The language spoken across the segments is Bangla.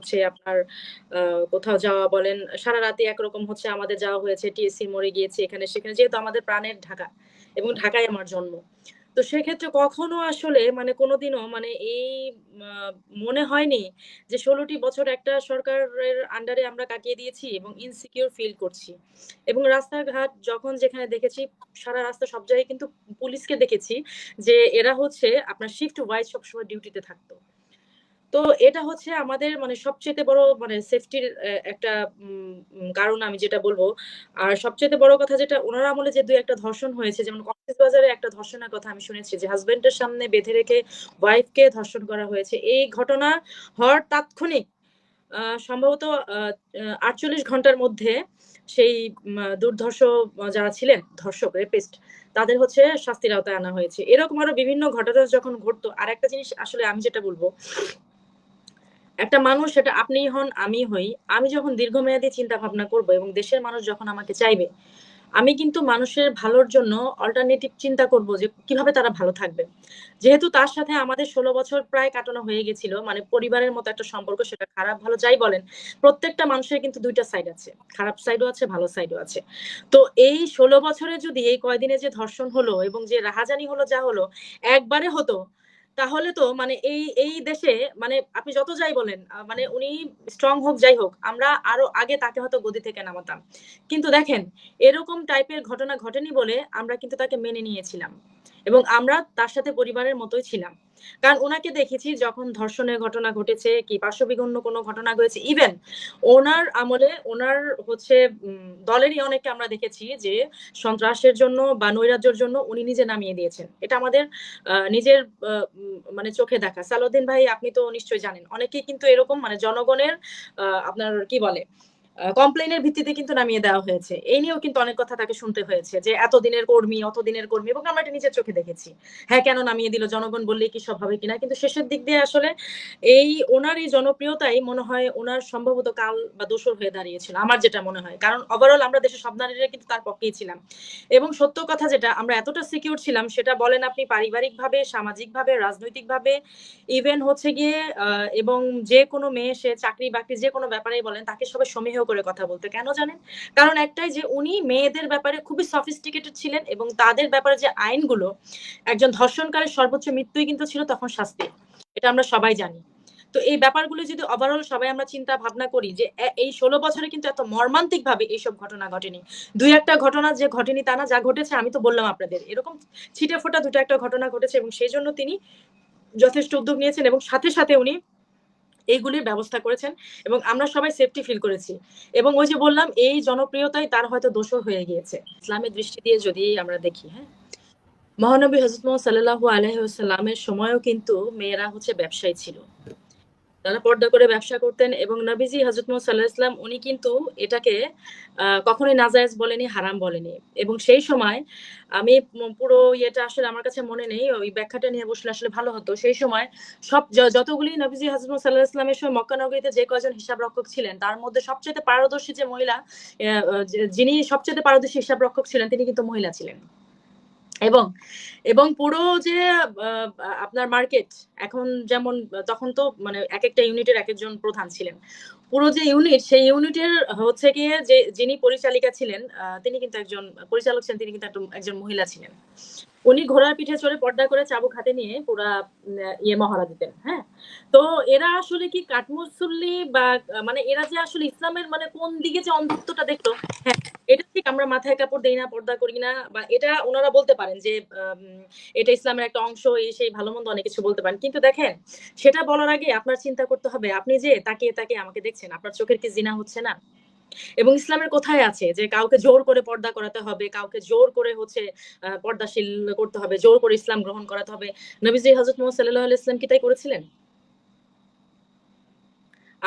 হচ্ছে আপনার কোথাও যাওয়া বলেন সারা রাতে একরকম হচ্ছে আমাদের যাওয়া হয়েছে, টিএসসি মরে গিয়েছে এখানে, সেখানে যেহেতু আমাদের প্রাণের ঢাকা এবং ঢাকায় আমার জন্ম। তো সেক্ষেত্রে কখনো আসলে মানে কোনোদিনও মানে এই মনে হয়নি যে ষোলোটি বছর একটা সরকারের আন্ডারে আমরা কাটিয়ে দিয়েছি এবং ইনসিকিউর ফিল করছি। এবং রাস্তাঘাট যখন যেখানে দেখেছি, সারা রাস্তা সব জায়গায় কিন্তু পুলিশকে দেখেছি যে এরা হচ্ছে আপনার শিফট ওয়াইজ সবসময় ডিউটিতে থাকতো। তো এটা হচ্ছে আমাদের মানে সবচেয়ে বড় মানে সেফটির একটা কারণ আমি যেটা বলব। আর সবচেয়ে বড় কথা যেটা, ওনার আমলে যে দুই একটা ধর্ষণ হয়েছে, যেমন কক্সবাজারে একটা ধর্ষণের কথা আমি শুনেছি যে হাজবেন্ডের সামনে বেঁধে রেখে ওয়াইফকে ধর্ষণ করা হয়েছে। এই ঘটনা হওয়ার তাৎক্ষণিক সম্ভবত আটচল্লিশ ঘণ্টার মধ্যে সেই দুর্ধর্ষ যারা ছিলেন, ধর্ষক রেপিস্ট তাদের হচ্ছে শাস্তির আওতায় আনা হয়েছে। এরকম আরও বিভিন্ন ঘটনা যখন ঘটতো আর একটা জিনিস আসলে আমি যেটা বলব একটা মানুষ সেটা আপনিই হন আমি হই। আমি যখন দীর্ঘমেয়াদী চিন্তা ভাবনা করব এবং দেশের মানুষ যখন আমাকে চাইবে, আমি কিন্তু মানুষের ভালোর জন্য অল্টারনেটিভ চিন্তা করব যে কীভাবে তারা ভালো থাকবে। যেহেতু তার সাথে আমাদের ষোলো বছর প্রায় কাটানো হয়ে গেছিল মানে পরিবারের মতো একটা সম্পর্ক, সেটা খারাপ, ভালো যাই বলেন, প্রত্যেকটা মানুষের কিন্তু দুইটা সাইড আছে। খারাপ সাইডও আছে, ভালো সাইডও আছে। তো এই ষোলো বছরে যদি এই কয়দিনে যে ধর্ষণ হলো এবং যে রাহাজানি হলো, যা হলো, একবারে হতো তাহলে তো মানে এই এই দেশে মানে আপনি যত যাই বলেন মানে উনি স্ট্রং হোক, যাই হোক, আমরা আরও আগে তাকে হয়তো গদি থেকে নামাতাম। কিন্তু দেখেন, এরকম টাইপের ঘটনা ঘটেনি বলে আমরা কিন্তু তাকে মেনে নিয়েছিলাম। এবং আমরা তার সাথে পরিবারের মতোই ছিলাম। কারণ ওনাকে দেখেছি যখন ধর্ষণের ঘটনা ঘটেছে কি পার্শ্ববিঘন্য কোনো ঘটনা ঘটেছে ইভেন ওনার আমলে, ওনার হচ্ছে দলেরই অনেককে আমরা দেখেছি যে সন্ত্রাসের জন্য বা নৈরাজ্যের জন্য উনি নিজে নামিয়ে দিয়েছেন। এটা আমাদের নিজের মানে চোখে দেখা। সালুদ্দিন ভাই, আপনি তো নিশ্চয়ই জানেন, অনেকেই কিন্তু এরকম মানে জনগণের আপনার কি বলে কমপ্লেনের ভিত্তিতে কিন্তু নামিয়ে দেওয়া হয়েছে। এই নিয়েও কিন্তু অনেক কথা তাকে শুনতে হয়েছে যে এত দিনের কর্মী অত দিনের কর্মী, এবং আমরা এটা নিজের চোখে দেখেছি। হ্যাঁ কেন নামিয়ে দিল? জনগণ বললে কি সব হবে কিনা? কিন্তু শেষের দিক দিয়ে আসলে এই ওনার এই জনপ্রিয়তাই মনে হয় ওনার সম্ভবত কাল বা দোষর হয়ে দাঁড়িয়েছিল, আমার যেটা মনে হয়। কারণ ওভারঅল আমরা দেশের সব নারীরা কিন্তু তার পক্ষেই ছিলাম। এবং সত্য কথা যেটা, আমরা এতটা সিকিউর ছিলাম, সেটা বলেন আপনি পারিবারিকভাবে, সামাজিকভাবে, রাজনৈতিকভাবে ইভেন হচ্ছে গিয়ে এবং যে কোনো মেয়ে সে চাকরি বাকরি যে কোনো ব্যাপারেই বলেন, তাকে সবাই সমীহ করে কথা বলতে, কেন জানেন? কারণ একটাই যে উনি মেয়েদের ব্যাপারে খুবই সফিস্টিকেটেড ছিলেন এবং তাদের ব্যাপারে যে আইনগুলো, একজন ধর্ষণকারীর সর্বোচ্চ মৃত্যুই কিন্তু ছিল তখন শাস্তি। এটা আমরা সবাই জানি। তো এই ব্যাপারগুলো যদি ওভারঅল সবাই আমরা চিন্তা ভাবনা করি যে এই ষোলো বছরে কিন্তু এত মর্মান্তিক ভাবে এইসব ঘটনা ঘটেনি। দুই একটা ঘটনা যে ঘটেনি তা না, যা ঘটেছে আমি তো বললাম আপনাদের। এরকম ছিটে ফোটা দুটো একটা ঘটনা ঘটেছে এবং সেই জন্য তিনি যথেষ্ট উদ্যোগ নিয়েছেন এবং সাথে সাথে উনি এইগুলির ব্যবস্থা করেছেন এবং আমরা সবাই সেফটি ফিল করেছি। এবং ওই যে বললাম, এই জনপ্রিয়তাই তার হয়তো দোষও হয়ে গিয়েছে। ইসলামের দৃষ্টি দিয়ে যদি আমরা দেখি হ্যাঁ? মহানবী হজরত মোহাম্মদ সাল্লাহ আলহামের সময়ও কিন্তু মেয়েরা হচ্ছে ব্যবসায়ী ছিল। তারা পর্দা করে ব্যবসা করতেন এবং নবীজি হজরত মোহাম্মদ সাল্লাহ ইসলাম উনি কিন্তু এটাকে কখনোই নাজায়জ বলেনি, হারাম বলেনি। এবং সেই সময় আমি পুরো ইয়েটা আসলে আমার কাছে মনে নেই, ওই ব্যাখ্যাটা নিয়ে বসলে আসলে ভালো হতো। সেই সময় সব যতগুলি নবীজি হজরত সাল্লাহ ইসলামের সময় মক্কানগরীতে যে কজন হিসাব রক্ষক ছিলেন, তার মধ্যে সবচেয়ে পারদর্শী যে মহিলা যিনি সবচেয়ে পারদর্শী হিসাব রক্ষক ছিলেন, তিনি কিন্তু মহিলা ছিলেন। এবং এবং পুরো যে আপনার মার্কেট এখন যেমন, তখন তো মানে এক একটা ইউনিটের এক একজন প্রধান ছিলেন। পুরো যে ইউনিট সেই ইউনিটের হচ্ছে গিয়ে যে যিনি পরিচালিকা ছিলেন তিনি কিন্তু একজন পরিচালক ছিলেন, তিনি কিন্তু একজন মহিলা ছিলেন। উনি ঘোড়ার পিঠে চড়ে পর্দা করে চাবুক হাতে নিয়ে পুরা ইয়ে মহড়া দিতেন হ্যাঁ? তো এরা আসলে কি কাঠমুসল্লি বা মানে এরা যে আসলে ইসলামের মানে কোন দিকে যে অন্ধত্বটা দেখতো হ্যাঁ এটা ঠিক আমরা মাথায় কাপড় দেই না, পর্দা করি না, বা এটা ওনারা বলতে পারেন যে এটা ইসলামের একটা অংশ এই সেই ভালো মন্দ অনেক কিছু বলতে পারেন। কিন্তু দেখেন, সেটা বলার আগে আপনার চিন্তা করতে হবে, আপনি যে তাকিয়ে তাকিয়ে আমাকে দেখছেন আপনার চোখের কি জিনা হচ্ছে না? এবং ইসলামের কোথায় আছে যে কাউকে জোর করে পর্দা করাতে হবে, কাউকে জোর করে হচ্ছে পর্দাশীল করতে হবে, জোর করে ইসলাম গ্রহণ করাতে হবে? নবীজি হজরত মোহাম্মদ সাল্লাহ ইসলাম কি তাই করেছিলেন?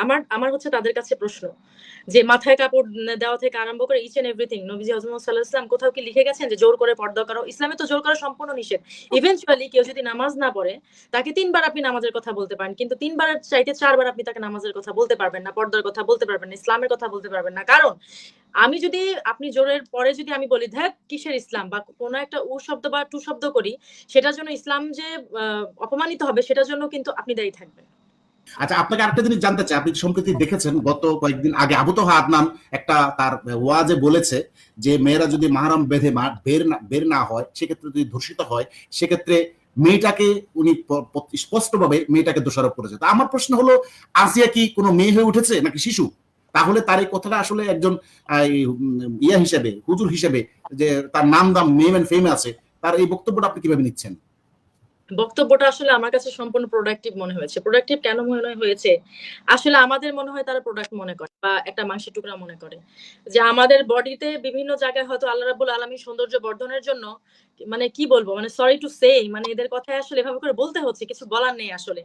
আমার আমার হচ্ছে তাদের কাছে প্রশ্ন, যে মাথায় কাপড় দেওয়া থেকে আরম্ভ করে ইচ এন্ড এভরিথিং নবীজি হজরত সাল্লাহ ইসলাম কোথাও কি লিখে গেছেন যে জোর করে পর্দা করো? ইসলামে তো জোর করা সম্পূর্ণ নিষেধ। ইভেনচুয়ালি কেউ যদি নামাজ না পড়ে, তাকে তিনবার আপনি নামাজের কথা বলতে পারেন, কিন্তু তিনবার চাইতে চারবার আপনি তাকে নামাজের কথা বলতে পারবেন না, পর্দার কথা বলতে পারবেন না, ইসলামের কথা বলতে পারবেন না। কারণ আমি যদি, আপনি জোরের পরে যদি আমি বলি দেখ কিসের ইসলাম? বা কোনো একটা উ শব্দ বা টু শব্দ করি, সেটার জন্য ইসলাম যে অপমানিত হবে, সেটার জন্য কিন্তু আপনি দায়ী থাকবেন। আচ্ছা আপনাকে আরেকটা জিনিস জানতে চাই। আপনি সম্প্রতি দেখেছেন, গত কয়েকদিন আগে আবু তোহা আদনান একটা তার ওয়াজে বলেছে যে, মেয়েরা যদি মাহারাম বেঁধে বের না বের না হয়, সেক্ষেত্রে যদি ধর্ষিত হয়, সেক্ষেত্রে মেয়েটাকে উনি স্পষ্টভাবে মেয়েটাকে দোষারোপ করেছে। তা আমার প্রশ্ন হলো, আসিয়া কি কোনো মেয়ে হয়ে উঠেছে নাকি শিশু? তাহলে তার এই কথাটা আসলে একজন ইয়া হিসেবে, হুজুর হিসেবে যে, তার নাম দাম নেম এন্ড ফেম আছে, তার এই বক্তব্যটা আপনি কীভাবে নিচ্ছেন? বক্তব্যটা আসলে আমার কাছে সম্পূর্ণ প্রোডাক্টিভ মনে হয়েছে। প্রোডাক্টিভ কেন মনে হয়েছে? আসলে আমাদের মনে হয় তারা প্রোডাক্ট মনে করে বা একটা মাংসের টুকরা মনে করে। যে আমাদের বডিতে বিভিন্ন জায়গায় হয়তো আল্লাহ রাবুল আলমী সৌন্দর্য বর্ধনের জন্য মানে কি বলব মানে সরি টু সে মানে এদের কথায় আসলে এভাবে করে বলতে হচ্ছে, কিছু বলার নেই আসলে।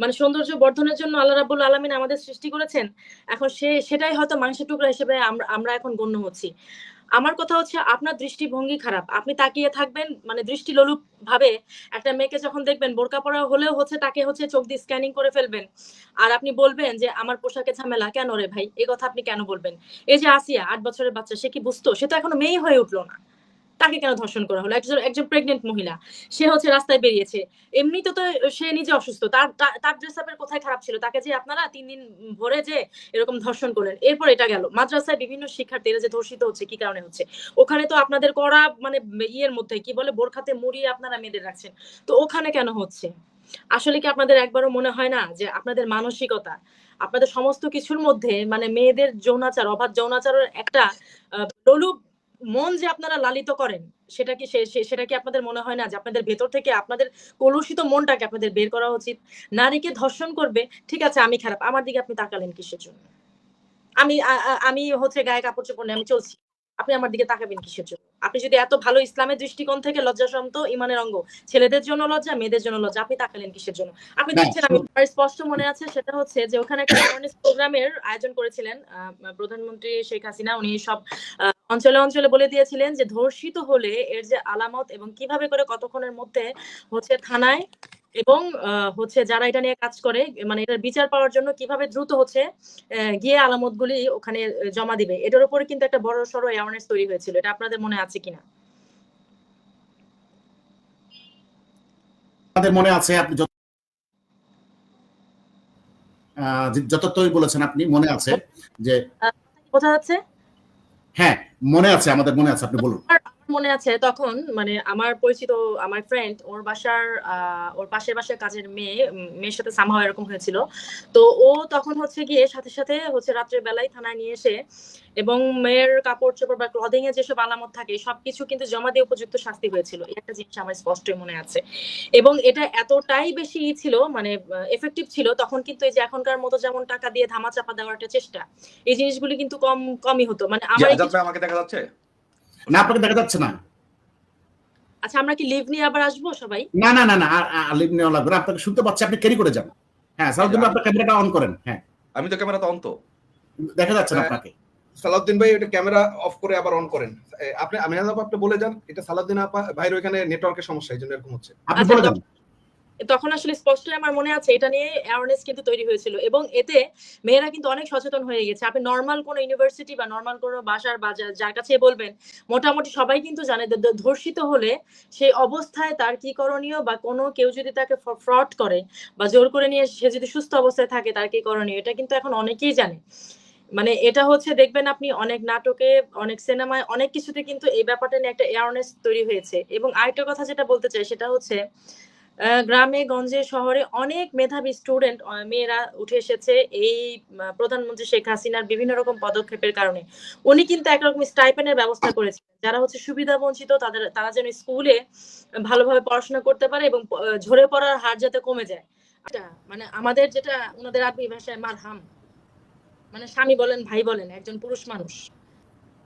মানে সৌন্দর্য বর্ধনের জন্য আল্লাহ রাবুল আলমিন আমাদের সৃষ্টি করেছেন, এখন সে, সেটাই হয়তো মাংসের টুকরা হিসেবে আমরা এখন গণ্য হচ্ছি। আমার কথা হচ্ছে আপনার দৃষ্টিভঙ্গি খারাপ, আপনি তাকিয়ে থাকবেন মানে দৃষ্টি লোলুপ ভাবে একটা মেয়েকে যখন দেখবেন, বোরকা পরা হলেও হচ্ছে তাকে হচ্ছে চোখ দিয়ে স্ক্যানিং করে ফেলবেন। আর আপনি বলবেন যে, আমার পোশাকে ঝামেলা, কেন রে ভাই? এই কথা আপনি কেন বলবেন? এই যে আসিয়া, আট বছরের বাচ্চা, সে কি বুঝতো? সে তো এখনও মেয়ে হয়ে উঠল না। তাকে কেন ধর্ষণ করা হলো? একজন একজন প্রেগনেন্ট মহিলা, সে হচ্ছে রাস্তায় বেরিয়েছে। এমনি তো সে নিজে অসুস্থ। তার তার- ড্রেস আপের কোথায় খারাপ ছিল? তাকে যে আপনারা তিন দিন ভরে যে এরকম ধর্ষণ করলেন, এরপর এটা গেল। মাদ্রাসায় বিভিন্ন শিক্ষার্থীরা যে ধর্ষিত হচ্ছে, কি কারণে হচ্ছে? ওখানে তো আপনাদের করা মানে ইয়ের মধ্যে, কি বলে, বোরখাতে মুড়িয়ে আপনারা মেয়েদের রাখছেন। তো ওখানে কেন হচ্ছে? আসলে কি আপনাদের একবারও মনে হয় না যে আপনাদের মানসিকতা, আপনাদের সমস্ত কিছুর মধ্যে মানে মেয়েদের যৌনাচার, অবাধ যৌনাচারের একটা লোলুপ মন যে আপনারা লালিত করেন সেটা কি সেটা কি আপনাদের মনে হয় না যে আপনাদের ভেতর থেকে আপনাদের কলুষিত মনটাকে আপনাদের বের করা উচিত? নারীকে ধর্ষণ করবে ঠিক আছে আমি খারাপ আমার দিকে আপনি তাকালেন কিসের জন্য? আমি আমি হচ্ছে গায়ে কাপড় চোপড় নিয়ে আমি চলছি আপনি আমার দিকে তাকাবেন কিসের জন্য? আপনি যদি এত ভালো ইসলামের দৃষ্টিকোণ থেকে লজ্জা লজ্জাসন্ত ইমানের অঙ্গ ছেলেদের জন্য লজ্জা মেয়েদের জন্য লজ্জা আপনি তাকালেন কিসের জন্য? আপনি দেখছেন আমি স্পষ্ট মনে আছে সেটা হচ্ছে যে ওখানে একটা অ্যাওয়ারনেস প্রোগ্রামের আয়োজন করেছিলেন আহ, প্রধানমন্ত্রী শেখ হাসিনা উনি সব আহ, অঞ্চলে অঞ্চলে বলে দিয়েছিলেন যে ধর্ষিত হলে এর যে আলামত এবং কীভাবে করে কতক্ষণের মধ্যে হচ্ছে থানায় এবং হচ্ছে যারা এটা নিয়ে কাজ করে মানে এটার বিচার পাওয়ার জন্য কীভাবে দ্রুত হচ্ছে গিয়ে আলামতগুলি ওখানে জমা দিবে। এটার উপরে কিন্তু একটা বড় সড়ো অ্যাওয়ারনেস তৈরি হয়েছিল। এটা আপনাদের মনে আছে কিনা? আমাদের মনে আছে আপনি যত আহ, যে- যথার্থই বলেছেন আপনি মনে আছে যে বোঝা যাচ্ছে? হ্যাঁ মনে আছে আমাদের মনে আছে আপনি বলুন। মনে আছে তখন মানে আমার পরিচিত আমার ফ্রেন্ড ওর বাসার আহ, ওর পাশের বাসার কাজের মেয়ে মেয়ের সাথে সামহাও এরকম হয়েছিল। তো ও তখন হচ্ছে গিয়ে সাথে সাথে হচ্ছে রাত্রের বেলায় থানায় নিয়ে এসে এবং মেয়ের কাপড় চোপড় বা ক্লদিং এ যেসব আলামত থাকে সবকিছু কিন্তু জমা দিয়ে উপযুক্ত শাস্তি হয়েছিল। একটা জিনিস আমার স্পষ্টই মনে আছে। এবং এটা এতটাই বেশি ছিল মানে এফেক্টিভ ছিল তখন কিন্তু এই যে এখনকার মতো যেমন টাকা দিয়ে ধামা চাপা দেওয়ার একটা চেষ্টা এই জিনিসগুলি কিন্তু কম কমই হতো। মানে আমার আমাকে দেখা যাচ্ছে? না আপনাকে দেখা যাচ্ছে না। আচ্ছা আমরা কি লিভ নিয়ে আবার আসব সবাই? না না না না লিভ নিয়ে লাগবে না। আপনাকে শুনতে পাচ্ছি আপনি ক্যারি করে যান। হ্যাঁ সালাউদ্দিন ভাই, আপনার ক্যামেরাটা অন করেন। হ্যাঁ। আমি তো ক্যামেরা তো। অন্ত দেখা যাচ্ছে না হ্যাঁ। আপনাকে। সালাউদ্দিন ভাই এটা ক্যামেরা অফ করে আবার অন করেন। আপনি আমি আপনি বলে যান। এটা সালাউদ্দিন আপা ভাইয়ের ওইখানে নেটওয়ার্কের সমস্যা এই জন্য এরকম হচ্ছে। আপনি আচ্ছা, বলে যান। তখন আসলে স্পষ্ট আমার মনে আছে, এটা নিয়ে অ্যাওয়ারনেস কিন্তু তৈরি হয়েছিল। এবং এতে মেয়েরা কিন্তু অনেক সচেতন হয়ে গেছে। আপনি নর্মাল কোনো ইউনিভার্সিটি বা নর্মাল কোনো বাসার বা যার কাছে বলবেন, মোটামুটি সবাই কিন্তু জানে ধর্ষিত হলে সেই অবস্থায় তার কি করণীয় বা কোনো কেউ যদি তাকে ফ্রড করে বা জোর করে নিয়ে সে যদি সুস্থ অবস্থায় থাকে, তার কি করণীয়? এটা কিন্তু এখন অনেকেই জানে। মানে এটা হচ্ছে, দেখবেন আপনি অনেক নাটকে, অনেক সিনেমায়, অনেক কিছুতে কিন্তু এই ব্যাপারটা নিয়ে একটা অ্যাওয়ারনেস তৈরি হয়েছে। এবং আরেকটা কথা যেটা বলতে চাই, সেটা হচ্ছে গ্রামে, গঞ্জে, শহরে অনেক মেধাবী স্টুডেন্ট মেয়েরা উঠে এসেছে এই প্রধানমন্ত্রী শেখ হাসিনার বিভিন্ন রকম পদক্ষেপের কারণে। উনি কিন্তু একরকম স্টাইপেনের ব্যবস্থা করেছেন যারা হচ্ছে সুবিধা বঞ্চিত, তাদের, তারা যেন স্কুলে ভালোভাবে পড়াশোনা করতে পারে এবং ঝরে পড়ার হার যাতে কমে যায়। মানে আমাদের যেটা ওনাদের আরবি ভাষায় মারহাম। মানে স্বামী বলেন, ভাই বলেন, একজন পুরুষ মানুষ।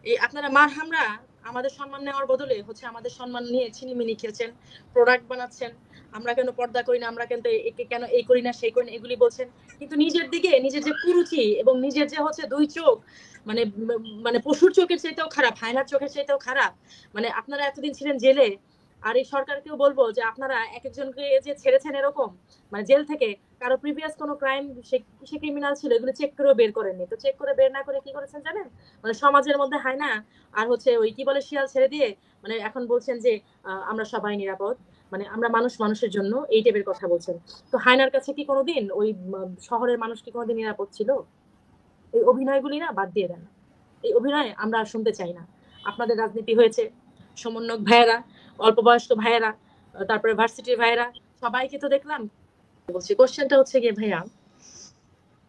এই আপনারা মারহামরা আমাদের সম্মান নেওয়ার বদলে হচ্ছে আমাদের সম্মান নিয়ে ছিনিমিনি খেলছেন প্রোডাক্ট বানাচ্ছেন। আমরা কেন পর্দা করি না, আমরা কেন একে কেন এই করি না, সেই করি না, এগুলি বলছেন। কিন্তু নিজের দিকে, নিজের যে কুরুচি এবং নিজের যে হচ্ছে দুই চোখ মানে মানে পশুর চোখের চাইতেও খারাপ, হায়নার চোখের চাইতেও খারাপ। মানে আপনারা এতদিন ছিলেন জেলে, আর এই সরকারকেও বলব যে আপনারা এক একজনকে যে ছেড়েছেন এরকম মানে জেল থেকে, কারও প্রিভিয়াস কোনো ক্রাইম সে ক্রিমিনাল ছিল, এগুলো চেক করেও বের করেননি। তো চেক করে বের না করে কি করেছেন জানেন? মানে সমাজের মধ্যে হায় না আর হচ্ছে ওই কি বলে, শিয়াল ছেড়ে দিয়ে মানে এখন বলছেন যে আমরা সবাই নিরাপদ। মানে আমরা মানুষ মানুষের জন্য এই টাইপের কথা বলছেন। তো হায়নার কাছে কি কোনোদিন ওই শহরের মানুষ কি কোনোদিন নিরাপদ ছিল? এই অভিনয়গুলি না বাদ দিয়ে দেন। এই অভিনয় আমরা শুনতে চাই না। আপনাদের রাজনীতি হয়েছে সমন্বয়ক ভাইয়েরা অল্প বয়স্ক ভাইয়েরা তারপরে ভার্সিটির ভাইয়েরা সবাইকে তো দেখলাম। বলছি কোশ্চেনটা হচ্ছে গিয়ে ভাইয়া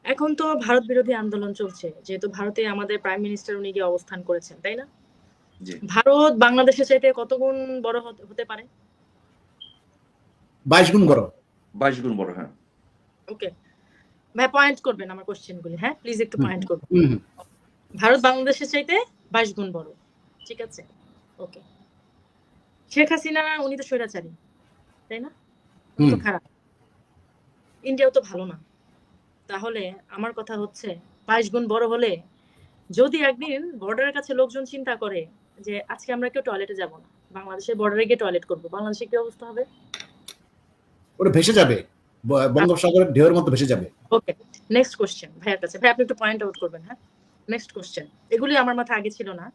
এখন তো ভারত বিরোধী আন্দোলন চলছে যেহেতু ভারতে আমাদের প্রাইম মিনিস্টার উনি গিয়ে অবস্থান করেছেন তাই না? ভারত বাংলাদেশের চাইতে কত গুণ বড় হতে পারে? বাইশ গুণ বড় বাইশ গুণ বড় হ্যাঁ। ওকে ভাই পয়েন্ট করবেন আমার কোশ্চেন গুলি হ্যাঁ? প্লিজ একটু পয়েন্ট করবেন। ভারত বাংলাদেশের চাইতে বাইশ গুণ বড়। ঠিক আছে? ওকে শেখ হাসিনা উনি তো স্বৈরাচারী তাই না? তো খারাপ। ইন্ডিয়াও তো ভালো না। তাহলে আমার কথা হচ্ছে বাইশ গুণ বড় হলে যদি একদিন বর্ডারের কাছে লোকজন চিন্তা করে যে আজকে আমরা কেউ টয়লেটে যাব না বাংলাদেশের বর্ডারে গিয়ে টয়লেট করব বাংলাদেশে কি অবস্থা হবে? ওটা ভেসে যাবে। বঙ্গোপসাগরের ঢেউয়ের মতো ভেসে যাবে। ওকে নেক্সট কোশ্চেন ভাইয়ের কাছে। ভাই আপনি একটু পয়েন্ট আউট করবেন হ্যাঁ? নেক্সট কোশ্চেন এগুলি আমার মাথায় আগে ছিল না।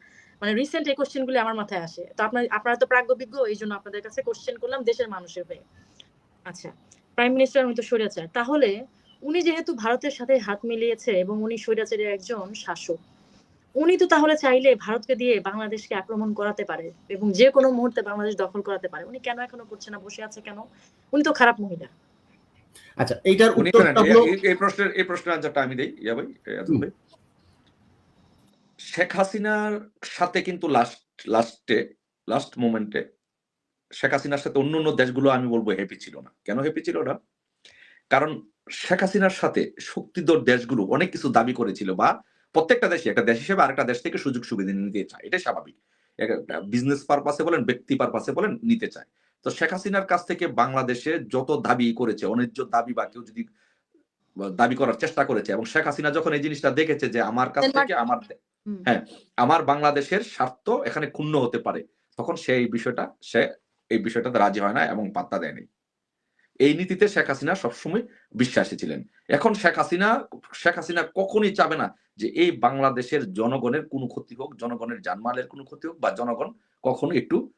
মানে রিসেন্ট এই কোশ্চেনগুলি আমার মাথায় আসে। তো আপনার, আপনারা তো প্রাজ্ঞবিজ্ঞ, এই জন্য আপনাদের কাছে কোশ্চেন করলাম দেশের মানুষের হয়ে। আচ্ছা প্রাইম মিনিস্টার উনি তো স্বৈরাচার। তাহলে উনি যেহেতু ভারতের সাথে হাত মিলিয়েছে এবং উনি স্বৈরাচারের একজন শাসক উনি তো তাহলে চাইলে ভারতকে দিয়ে বাংলাদেশকে আক্রমণ করাতে পারে এবং যে কোনো মুহূর্তে বাংলাদেশ দখল করাতে পারে। উনি কেন এখনও করছে না বসে আছে কেন? উনি তো খারাপ মহিলা। আচ্ছা এইটার উত্তরটা হলো এই- প্রশ্নের এই প্রশ্নের আনসারটা আমি দেই ইয়া ভাই ভাই। শেখ হাসিনার সাথে কিন্তু লাস্ট লাস্টে লাস্ট মোমেন্টে শেখ হাসিনার সাথে অন্য অন্য দেশগুলো আমি বলব হ্যাপি ছিল না। কেন হ্যাপি ছিল না কারণ শেখ হাসিনার সাথে শক্তিধর দেশগুলো অনেক কিছু দাবি করেছিল বা প্রত্যেকটা দেশে একটা দেশ হিসেবে আরেকটা দেশ থেকে সুযোগ সুবিধা নিতে চায়। এটা স্বাভাবিক। বিজনেস পারপাসে বলেন ব্যক্তি পারপাসে বলেন নিতে চায়। তো শেখ হাসিনার কাছ থেকে বাংলাদেশে যত দাবি করেছে অন্যায্য দাবি বা কেউ যদি দাবি করার চেষ্টা করেছে এবং শেখ হাসিনা যখন এই জিনিসটা দেখেছে যে আমার কাছ থেকে আমার হ্যাঁ আমার বাংলাদেশের স্বার্থ এখানে ক্ষুণ্ণ হতে পারে তখন সে এই বিষয়টা সে এই বিষয়টাতে রাজি হয় না এবং পাত্তা দেয়নি এই নীতিতে শেখ হাসিনা সবসময় বিশ্বাসী ছিলেন। এখন শেখ হাসিনা শেখ হাসিনা কখনই চাবে না যে এই বাংলাদেশের জনগণের কোনো ক্ষতি হোক জনগণের জানমালের কোনো ক্ষতি হোক বা জনগণ কখনো একটু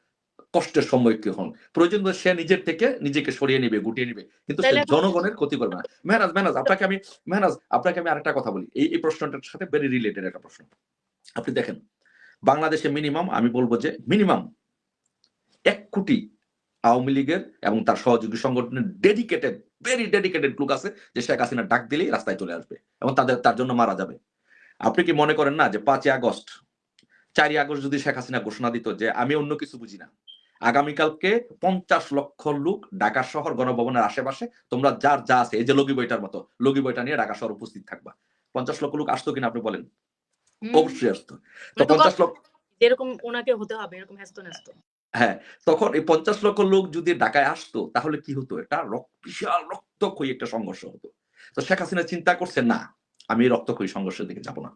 কষ্টের সম্মুখীন হন। প্রয়োজন সে নিজের থেকে নিজেকে সরিয়ে নিবে গুটিয়ে নিবে। কিন্তু সে জনগণের ক্ষতি করবে না। মেহনাজ মেহনাজ আপনাকে আমি মেহনাজ আপনাকে আমি আরেকটা কথা বলি। এই এই প্রশ্নটার সাথে ভেরি রিলেটেড একটা প্রশ্ন। আপনি দেখেন বাংলাদেশে মিনিমাম আমি বলব যে মিনিমাম এক কোটি আওয়ামী লীগের এবং তার সহযোগী সংগঠনের ডেডিকেটেড ভেরি ডেডিকেটেড লোক আছে যে শেখ হাসিনা ডাক দিলেই রাস্তায় চলে আসবে এবং তাদের তার জন্য মারা যাবে। আপনি কি মনে করেন না যে পাঁচই আগস্ট চারই আগস্ট যদি শেখ হাসিনা ঘোষণা দিত যে আমি অন্য কিছু বুঝি না আগামীকালকে পঞ্চাশ লক্ষ লোক ঢাকা শহর গণভবনের আশেপাশে তোমরা যার যা আছে এই যে লগি বইটার মতো লগি বইটা নিয়ে ঢাকা শহর উপস্থিত থাকবা। পঞ্চাশ লক্ষ লোক আসতো কিনা আপনি বলেন। অবশ্যই আসতো। তো পঞ্চাশ লক্ষ যেরকম ওনাকে হতে হবে এরকম হ্যাস্ত ন্যস্ত। হ্যাঁ তখন এই পঞ্চাশ লক্ষ লোক যদি ঢাকায় আসতো, তাহলে কি হতো? এটা বিশাল রক্তক্ষয়ী একটা সংঘর্ষ হতো। তো শেখ হাসিনা চিন্তা করছে, না, আমি রক্তক্ষয়ী সংঘর্ষের দিকে যাব না।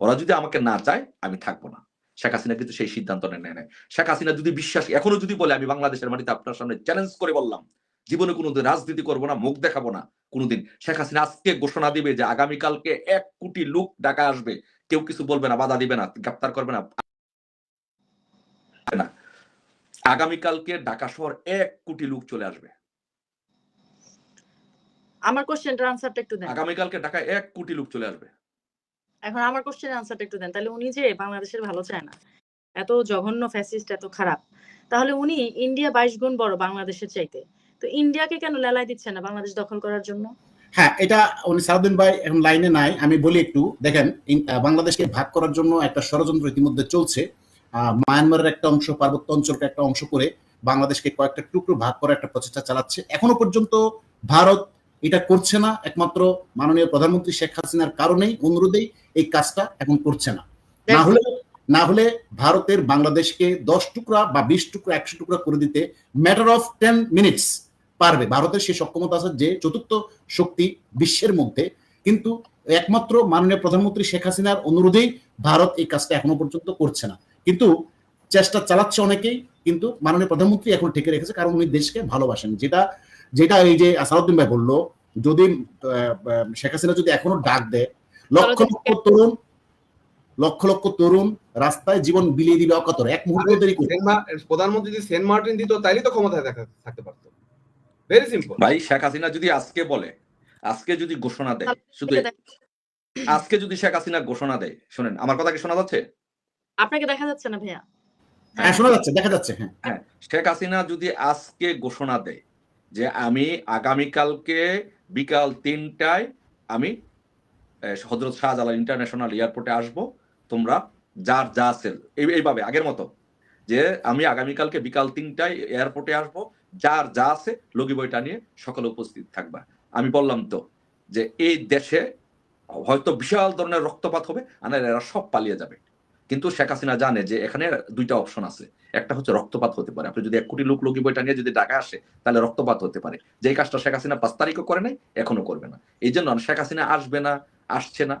ওরা যদি আমাকে না চায়, আমি থাকব না। শেখ হাসিনা কিন্তু সেই সিদ্ধান্ত নেয় নেয় শেখ হাসিনা যদি বিশ্বাস, এখনও যদি বলে, আমি বাংলাদেশের মাটিতে আপনার সামনে চ্যালেঞ্জ করে বললাম, জীবনে কোনোদিন রাজনীতি করব না, মুখ দেখাবো না, কোনোদিন। শেখ হাসিনা আজকে ঘোষণা দিবে যে, আগামীকালকে এক কোটি লোক ঢাকা আসবে। কেউ কিছু বলবে না, বাধা দিবে না, গ্রেপ্তার করবে না। আগামীকালকে ঢাকা শহর এক কোটি লোক চলে আসবে। আমার কোশ্চেনটার আনসারটা একটু দেন। আগামীকালকে ঢাকায় এক কোটি লোক চলে আসবে। এখন আমার কোশ্চেনের আনসারটা একটু দেন। তাহলে উনি যে বাংলাদেশের ভালো চায় না এত জঘন্য ফ্যাসিস্ট এত খারাপ তাহলে উনি ইন্ডিয়া বাইশ গুণ বড় বাংলাদেশের চাইতে। তো ইন্ডিয়াকে কেন লেলাই দিচ্ছে না বাংলাদেশ দখল করার জন্য? হ্যাঁ এটা উনি সারাদিন ভাই এখন লাইনে নাই আমি বলি একটু। দেখেন আহ, বাংলাদেশকে ভাগ করার জন্য একটা ষড়যন্ত্র ইতিমধ্যে চলছে। মায়ানমারের একটা অংশ পার্বত্য অঞ্চলকে একটা অংশ করে বাংলাদেশকে কয়েকটা টুকরো ভাগ করার একটা প্রচেষ্টা চালাচ্ছে। এখনও পর্যন্ত ভারত এটা করছে না। একমাত্র মাননীয় প্রধানমন্ত্রী শেখ হাসিনার কারণেই অনুরোধেই এই কাজটা এখন করছে না। না হলে না হলে ভারতের বাংলাদেশকে দশ টুকরা বা বিশ টুকরা একশো টুকরা করে দিতে ম্যাটার অফ টেন মিনিটস পারবে। ভারতের সেই সক্ষমতা আছে যে চতুর্থ শক্তি বিশ্বের মধ্যে। কিন্তু একমাত্র মাননীয় প্রধানমন্ত্রী শেখ হাসিনার অনুরোধেই ভারত এই কাজটা এখনও পর্যন্ত করছে না। কিন্তু চেষ্টা চালাচ্ছে অনেকেই কিন্তু মাননীয় প্রধানমন্ত্রী এখন ঠেকে রেখেছে কারণ উনি দেশকে ভালোবাসেন। যেটা যেটা এই যে আসাদুদ্দিন ভাই বলল যদি শেখ হাসিনা যদি এখনও ডাক দেয় লক্ষ লক্ষ তরুণ লক্ষ লক্ষ তরুণ রাস্তায় জীবন বিলিয়ে দিবে অকাতর। এক মুহূর্ত দেরি সেন্ট প্রধানমন্ত্রী যদি সেন্ট মার্টিন দিত তাইলে তো ক্ষমতায় থাকা- থাকতে পারতো। ভেরি সিম্পল ভাই শেখ হাসিনা যদি আজকে বলে আজকে যদি ঘোষণা দেয় শুধু আজকে যদি শেখ হাসিনা ঘোষণা দেয় শোনেন আমার কথা কি শোনা যাচ্ছে? আপনাকে দেখা যাচ্ছে না ভাইয়া? হ্যাঁ শোনা যাচ্ছে দেখা যাচ্ছে হ্যাঁ হ্যাঁ। শেখ হাসিনা যদি আজকে ঘোষণা দেয় যে আমি আগামীকালকে বিকাল তিনটায় আমি হজরত শাহজালাল ইন্টারন্যাশনাল এয়ারপোর্টে আসব তোমরা যার যা এই- এইভাবে আগের মতো যে আমি আগামীকালকে বিকাল তিনটায় এয়ারপোর্টে আসব যার যা আছে লগি বইটা নিয়ে সকলে উপস্থিত থাকবা। আমি বললাম তো যে এই দেশে হয়তো বিশাল ধরনের রক্তপাত হবে আর এরা সব পালিয়ে যাবে। কিন্তু শেখ হাসিনা জানে যে এখানে দুইটা অপশন আছে। একটা হচ্ছে রক্তপাত হতে পারে। আপনি যদি এক কোটি লোক লগি বইটা নিয়ে যদি ঢাকা আসে তাহলে রক্তপাত হতে পারে। যে কাজটা শেখ হাসিনা পাঁচ তারিখও করে নাই এখনও করবে না। এই জন্য শেখ হাসিনা আসবে না আসছে না।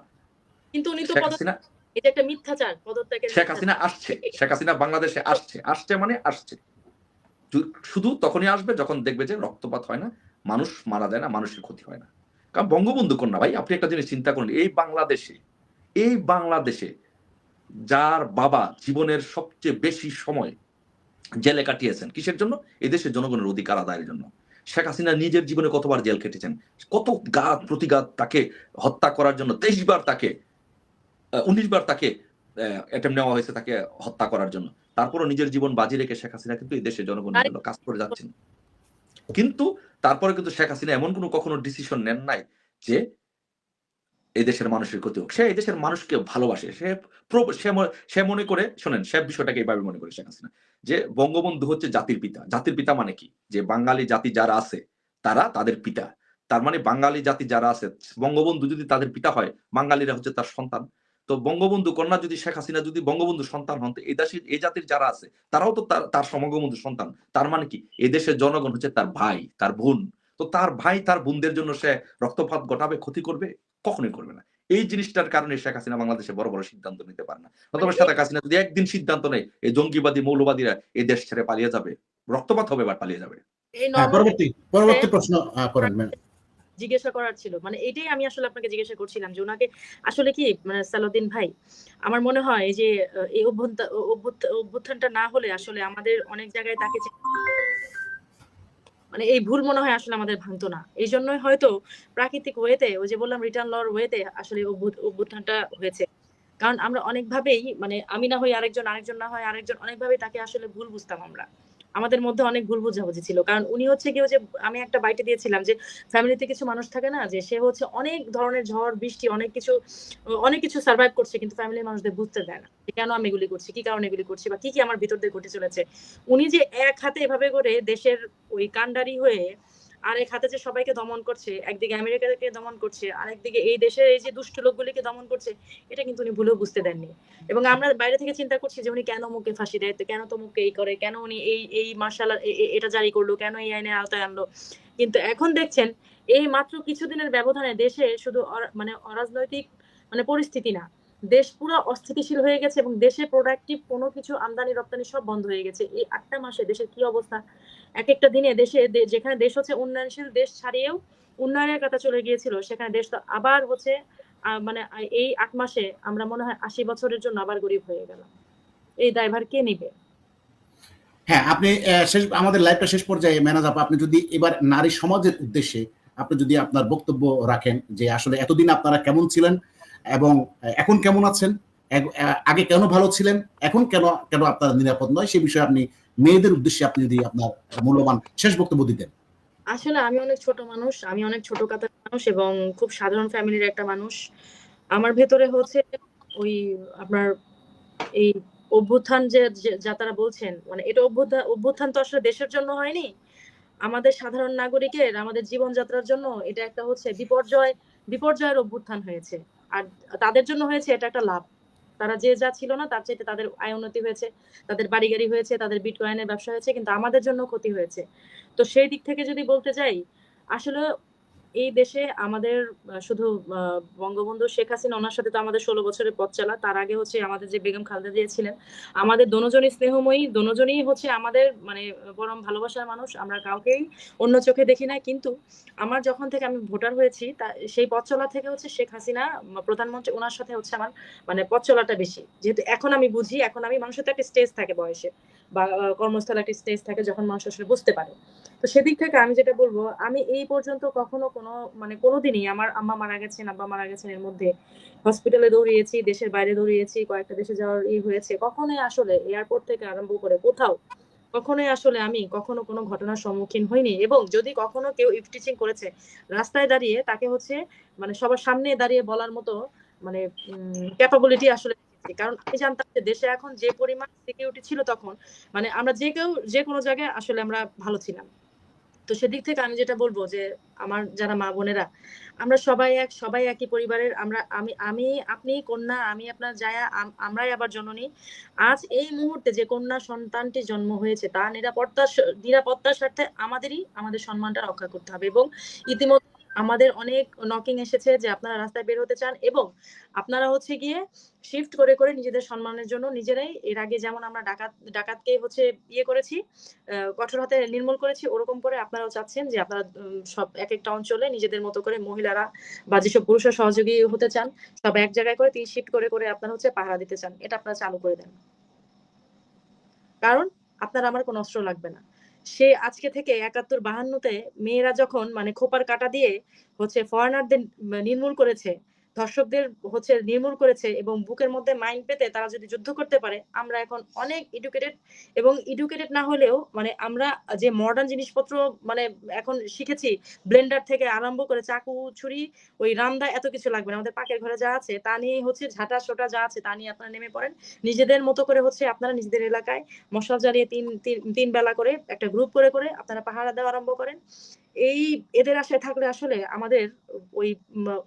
কিন্তু উনি তো শেখ হাসিনা এটা একটা মিথ্যাচার পদত্যাগের শেখ হাসিনা আসছে। শেখ হাসিনা বাংলাদেশে আসছে। আসছে মানে আসছে। শুধু তখনই আসবে যখন দেখবে যে রক্তপাত হয় না মানুষ মারা যায় না মানুষের ক্ষতি হয় না। কারণ বঙ্গবন্ধু কন্যা ভাই আপনি একটা জিনিস চিন্তা করুন এই বাংলাদেশে এই বাংলাদেশে যার বাবা জীবনের সবচেয়ে বেশি সময় জেলে কাটিয়েছেন। কিসের জন্য? এদেশের জনগণের অধিকার আদায়ের জন্য। শেখ হাসিনা নিজের জীবনে কতবার জেল কেটেছেন কত গাত প্রতিঘাত তাকে হত্যা করার জন্য তেইশ বার তাকে উনিশ বার তাকে অ্যাটেম্প নেওয়া হয়েছে তাকে হত্যা করার জন্য। তারপরও নিজের জীবন বাজি রেখে শেখ হাসিনা কিন্তু এই দেশের জনগণের জন্য কাজ করে যাচ্ছেন। কিন্তু তারপরে কিন্তু শেখ হাসিনা এমন কোনো কখনো ডিসিশন নেন নাই যে দেশের মানুষের ক্ষতি হোক। সে এই দেশের মানুষকে ভালোবাসে। সে সে মনে করে, শোনেন, সে বিষয়টাকে এইভাবে মনে করে, শেখ হাসিনা, যে বঙ্গবন্ধু হচ্ছে জাতির পিতা। জাতির পিতা মানে কি? যে বাঙালি জাতি যারা আছে, তারা তাদের পিতা। তার মানে বাঙালি জাতি যারা আছে, বঙ্গবন্ধু যদি তাদের পিতা হয়, বাঙালিরা হচ্ছে তার সন্তান। তো বঙ্গবন্ধু কন্যা যদি, শেখ হাসিনা যদি বঙ্গবন্ধু সন্তান হন এই দেশের এই জাতির যারা আছে, তারাও তো তার তার সমবঙ্গবন্ধু সন্তান। তার মানে কি? এই দেশের জনগণ হচ্ছে তার ভাই, তার বোন। তো তার ভাই, তার বোনদের জন্য সে রক্তপাত ঘটাবে, ক্ষতি করবে? কখনোই করবে না। এই জিনিসটার কারণে শেখ হাসিনা বাংলাদেশে বড় বড় সিদ্ধান্ত নিতে পারে না। অথবা শেখ হাসিনা যদি একদিন সিদ্ধান্ত নেয় এই জঙ্গিবাদী মৌলবাদীরা এই দেশ ছেড়ে পালিয়ে যাবে। রক্তপাত হবে বা পালিয়ে যাবে। এই হ্যাঁ normal পরবর্তী পরবর্তী প্রশ্ন করেন জিজ্ঞাসা করার ছিল। মানে এটাই আমি আসলে আপনাকে জিজ্ঞাসা করছিলাম যে ওনাকে আসলে কি মানে সালাউদ্দিন ভাই আমার মনে হয় এই যে এই অভ্যুত্থানটা না হলে আসলে আমাদের অনেক জায়গায় তাকে মানে এই ভুল মনে হয় আসলে আমাদের ভাঙতো না। এই জন্যই হয়তো প্রাকৃতিক ওয়েতে ওই যে বললাম রিটার্ন লর ওয়েতে আসলে অভ্যুত- অভ্যুত্থানটা হয়েছে। কারণ আমরা অনেকভাবেই মানে আমি না হই আরেকজন আরেকজন না হয় আরেকজন, অনেকভাবেই তাকে আসলে ভুল বুঝতাম আমরা। আমাদের মধ্যে অনেক ভুল বোঝাবুঝি ছিল। কারণ উনি হচ্ছে কেউ যে আমি একটা বাইটে দিয়েছিলাম যে ফ্যামিলিতে কিছু মানুষ থাকে না, যে সে হচ্ছে অনেক ধরনের ঝড়, বৃষ্টি, অনেক কিছু অনেক কিছু সার্ভাইভ করছে কিন্তু ফ্যামিলির মানুষদের বুঝতে দেয় না। কেন আমি এগুলি করছি, কি কারণে এগুলি করছি বা কি কি আমার ভিতর দিয়ে ঘটে চলেছে। উনি যে এক হাতে এভাবে করে দেশের ওই কান্ডারি হয়ে আর এক হাতে যে সবাইকে দমন করছে, একদিকে আমেরিকাকে দমন করছে, আরেকদিকে এই দেশের এই যে দুষ্ট লোকগুলিকে দমন করছে, এটা কিন্তু উনি ভুলেও বুঝতে দেননি। এবং আমরা বাইরে থেকে চিন্তা করছি যে উনি কেন মুখে ফাঁসি দেয় কেন তো মুখে এই করে, কেন উনি এই এই মার্শাল এটা জারি করল, কেন এই আইনের আওতায় আনলো? কিন্তু এখন দেখছেন, এই মাত্র কিছুদিনের ব্যবধানে দেশে শুধু মানে অরাজনৈতিক মানে পরিস্থিতি না, দেশ পুরো অস্থিতিশীল হয়ে গেছে এবং দেশে প্রোডাক্টিভ কোনো কিছু আমদানি রপ্তানি সব বন্ধ হয়ে গেছে। এই আটটা মাসে দেশের কি অবস্থা? এক একটা দিনে দেশে যেখানে দেশ হচ্ছে উন্নয়নশীল দেশ ছাড়িয়েও উন্নয়নের কথা চলে গিয়েছিল, সেখানে দেশ তো আবার হচ্ছে মানে এই আট মাসে আমরা মনে হয় আশি বছরের জন্য আবার গরিব হয়ে গেলাম। এই দায়ভার কে নিবে? হ্যাঁ আপনি শেষ, আমাদের লাইভটা শেষ পর্যায়ে ম্যানেজ আপ আপনি যদি এবার নারী সমাজের উদ্দেশ্যে আপনি যদি আপনার বক্তব্য রাখেন যে আসলে এতদিন আপনারা কেমন ছিলেন এবং এখন কেমন আছেন আগে কেন ভালো ছিলেন? এখন কেন কেন আপনারা নিরাপদ নয়? সে বিষয়ে আপনি, মেয়েদের উদ্দেশ্যে আপনি যদি আপনার মূল্যবান শেষ বক্তব্য দিতেন। আসলে আমি অনেক ছোট মানুষ, আমি অনেক ছোট কাতার মানুষ এবং খুব সাধারণ ফ্যামিলির একটা মানুষ। আমার ভেতরে হচ্ছে ওই আপনার এই অভ্যুত্থান যে, যে- তারা বলছেন মানে এটা অভ্যুত্থান অভ্যুত্থান তো আসলে দেশের জন্য হয়নি। আমাদের সাধারণ নাগরিকের, আমাদের জীবনযাত্রার জন্য এটা একটা হচ্ছে বিপর্যয়, বিপর্যয়ের অভ্যুত্থান হয়েছে। আর তাদের জন্য হয়েছে এটা একটা লাভ। তারা যে যা ছিল না, তার চাইতে তাদের আয় উন্নতি হয়েছে, তাদের বাড়ি গাড়ি হয়েছে, তাদের বিটকয়েনের ব্যবসা হয়েছে, কিন্তু আমাদের জন্য ক্ষতি হয়েছে। তো সেই দিক থেকে যদি বলতে যাই, আসলে এই দেশে আমাদের শুধু বঙ্গবন্ধু শেখ হাসিনা, ওনার সাথে তো আমাদের ষোলো বছরের পথ চলা। তার আগে হচ্ছে আমাদের যে বেগম খালেদা জিয়া ছিলেন, আমাদের দনোজনই স্নেহময়ী, দনোজনই হচ্ছে আমাদের মানে পরম ভালোবাসার মানুষ। আমরা কাউকেই অন্য চোখে দেখি না কিন্তু আমার যখন থেকে আমি ভোটার হয়েছি, তা, সেই পথ চলা থেকে হচ্ছে শেখ হাসিনা প্রধানমন্ত্রী, ওনার সাথে হচ্ছে আমার মানে পথ চলাটা বেশি। যেহেতু এখন আমি বুঝি, এখন আমি মানুষের তো একটা স্টেজ থাকে বয়সে, বা কর্মস্থলে একটা স্টেজ থাকে যখন মানুষ আসলে বুঝতে পারে। তো সেদিক থেকে আমি যেটা বলব, আমি এই পর্যন্ত কখনো কোনো মানে কোনোদিনই আমার আম্মা মারা গেছেন, আব্বা মারা গেছেন এর মধ্যে হসপিটালে দৌড়িয়েছি, দেশের বাইরে দৌড়িয়েছি, কয়েকটা দেশে যাওয়ার ই হয়েছে। কখনোই আসলে এয়ারপোর্ট থেকে আরম্ভ করে কোথাও, কখনোই আসলে আমি কখনো কোনো ঘটনার সম্মুখীন হইনি। এবং যদি কখনো কেউ ইফটিচিং করেছে, রাস্তায় দাঁড়িয়ে তাকে হচ্ছে মানে সবার সামনে দাঁড়িয়ে বলার মতো মানে ক্যাপাবিলিটি আসলে কারণ আমি জানতাম যে দেশে এখন যে পরিমাণ সিকিউরিটি ছিল তখন মানে আমরা যে কেউ, যে কোনো জায়গায় আসলে আমরা ভালো ছিলাম। তো সেদিক থেকে আমি যেটা বলব যে, আমার যারা মা বোনেরা, আমরা সবাই এক, সবাই একই পরিবারের, আমরা, আমি আমি, আপনি কন্যা, আমি আপনার জায়া আমরাই আবার জননী। আজ এই মুহূর্তে যে কন্যা সন্তানটি জন্ম হয়েছে, তার নিরাপত্তার নিরাপত্তার স্বার্থে আমাদেরই আমাদের সম্মানটা রক্ষা করতে হবে এবং ইতিমধ্যে আমাদের অনেক নকিং এসেছে যে আপনারা রাস্তায় বের হতে চান এবং আপনারা হচ্ছে গিয়ে শিফট করে করে নিজেদের সম্মানের জন্য নিজেরাই এর আগে যেমন আমরা ডাকাত, ডাকাতকে হচ্ছে ইয়ে করেছি কঠোর হাতে নির্মূল করেছি, ওরকম করে আপনারাও চাচ্ছেন যে আপনারা সব এক একটা অঞ্চলে নিজেদের মতো করে মহিলারা বা যেসব পুরুষের সহযোগী হতে চান, সব এক জায়গায় করে তিন শিফট করে করে আপনারা হচ্ছে পাহারা দিতে চান। এটা আপনারা চালু করে দেন। কারণ আপনার আমার কোনো অস্ত্র লাগবে না। সে আজকে থেকে একাত্তর বাহান্নতে মেয়েরা যখন মানে খোপার কাটা দিয়ে হচ্ছে ফরেনারদের নির্মূল করেছে ধর্ষকদের হচ্ছে নির্মূল করেছে এবং বুকের মধ্যে মাইন্ড পেতে তারা যদি যুদ্ধ করতে পারে, আমরা এখন অনেক এডুকেটেড এবং এডুকেটেড না হলেও মানে আমরা যে মডার্ন জিনিসপত্র মানে এখন শিখেছি ব্লেন্ডার থেকে আরম্ভ করে চাকু, ছুরি, ওই রান্দা এত কিছু লাগবে না। আমাদের পাকের ঘরে যা আছে, তা নিয়ে হচ্ছে ঝাঁটা সোটা যা আছে, তা নিয়ে আপনারা নেমে পড়েন। নিজেদের মতো করে হচ্ছে আপনারা নিজেদের এলাকায় মশলা জ্বালিয়ে তিন, তিন- বেলা করে একটা গ্রুপ করে করে আপনারা পাহারা দেওয়া আরম্ভ করেন। এই এদের আশায় থাকলে আসলে আমাদের ওই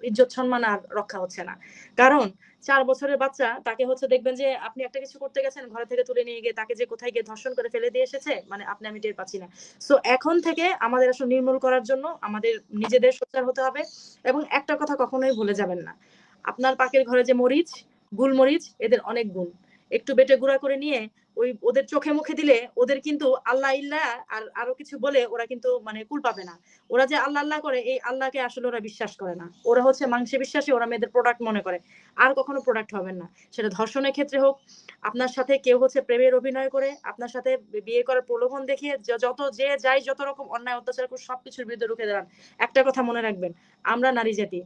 ইজ্জত সম্মান আর রক্ষা হচ্ছে না। কারণ চার বছরের বাচ্চা, তাকে হচ্ছে দেখবেন যে আপনি একটা কিছু করতে গেছেন, ঘরে থেকে তুলে নিয়ে গিয়ে তাকে যে কোথায় গিয়ে ধর্ষণ করে ফেলে দিয়ে এসেছে মানে আপনি আমি টের পাচ্ছি না। সো এখন থেকে আমাদের আসলে নির্মূল করার জন্য আমাদের নিজেদের সোচ্চার হতে হবে এবং একটা কথা কখনোই ভুলে যাবেন না। আপনার পাকের ঘরে যে মরিচ, গুলমরিচ, এদের অনেক গুণ। একটু বেটে গুঁড়া করে নিয়ে ওই ওদের চোখে মুখে দিলে ওদের কিন্তু আল্লাহ ইল্লাহ আর আরও কিছু বলে ওরা কিন্তু মানে কুল পাবে না। ওরা যে আল্লাহ আল্লাহ করে, এই আল্লাহকে আসলে ওরা বিশ্বাস করে না। ওরা হচ্ছে মাংসে বিশ্বাসী, ওরা মেয়েদের প্রোডাক্ট মনে করে। আর কখনো প্রোডাক্ট হবেন না। সেটা ধর্ষণের ক্ষেত্রে হোক, আপনার সাথে কেউ হচ্ছে প্রেমের অভিনয় করে, আপনার সাথে বিয়ে করার প্রলোভন দেখিয়ে যত যে যাই যত রকম অন্যায়, অত্যাচার করে সবকিছুর বিরুদ্ধে রুখে দাঁড়ান। একটা কথা মনে রাখবেন, আমরা নারী জাতি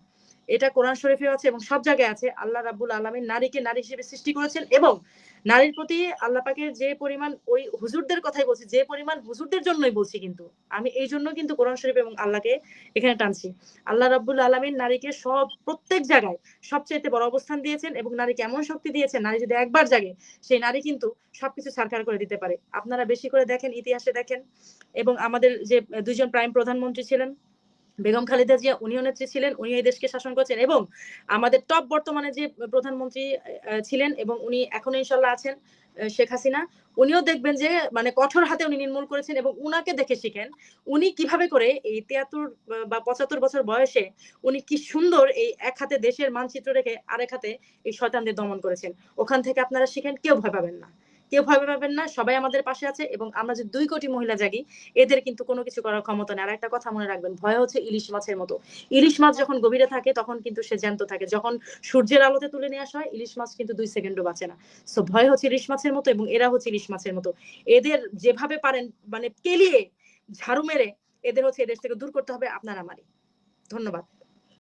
এটা কোরআন শরীফে আছে এবং সব জায়গায় আছে। আল্লাহ রাব্বুল আলামিন নারীকে নারী হিসেবে সৃষ্টি করেছেন এবং নারীর প্রতি আল্লাহ পাকের যে পরিমাণ ওই হুজুরদের কথাই বলছি, যে পরিমাণ হুজুরদের জন্যই বলছি কিন্তু। আমি এই জন্য কিন্তু কোরআন শরীফ এবং আল্লাহকে এখানে টানছি। আল্লাহ রাব্বুল আলামিন নারীকে সব, প্রত্যেক জায়গায় সবচেয়ে বড় অবস্থান দিয়েছেন এবং নারীকে এমন শক্তি দিয়েছেন, নারী যদি একবার জাগে, সেই নারী কিন্তু সবকিছু সারকার করে দিতে পারে। আপনারা বেশি করে দেখেন, ইতিহাসে দেখেন এবং আমাদের যে দুইজন প্রাইম প্রধানমন্ত্রী ছিলেন বেগম খালেদা জিয়া উনিও নেত্রী ছিলেন উনি এই দেশকে শাসন করেছেন এবং আমাদের টপ বর্তমানে যে প্রধানমন্ত্রী ছিলেন এবং উনি এখনও ইনশাল্লাহ আছেন শেখ হাসিনা, উনিও দেখবেন যে মানে কঠোর হাতে উনি নির্মূল করেছেন এবং উনাকে দেখে শিখেন উনি কীভাবে করে এই তিয়াত্তর বা পঁচাত্তর বছর বয়সে উনি কি সুন্দর এই এক হাতে দেশের মানচিত্র রেখে আরেক হাতে এই শয়তানদের দমন করেছেন। ওখান থেকে আপনারা শিখেন, কেউ ভয় পাবেন না। কেউ ভয় পাবেন না, সবাই আমাদের পাশে আছে এবং আমরা যে দুই কোটি মহিলা জাগি, এদের কিন্তু কোনো কিছু করার ক্ষমতা নেই। আর একটা কথা মনে রাখবেন, ভয় হচ্ছে ইলিশ মাছের মতো। ইলিশ মাছ যখন গভীরে থাকে, তখন কিন্তু সে জ্যান্ত থাকে। যখন সূর্যের আলোতে তুলে নিয়ে আসা হয়, ইলিশ মাছ কিন্তু দুই সেকেন্ডও বাঁচে না। সো ভয় হচ্ছে ইলিশ মাছের মতো এবং এরা হচ্ছে ইলিশ মাছের মতো। এদের যেভাবে পারেন মানে কেলিয়ে ঝাড়ু মেরে, এদের হচ্ছে এদেশ থেকে দূর করতে হবে আপনার আমারই। ধন্যবাদ।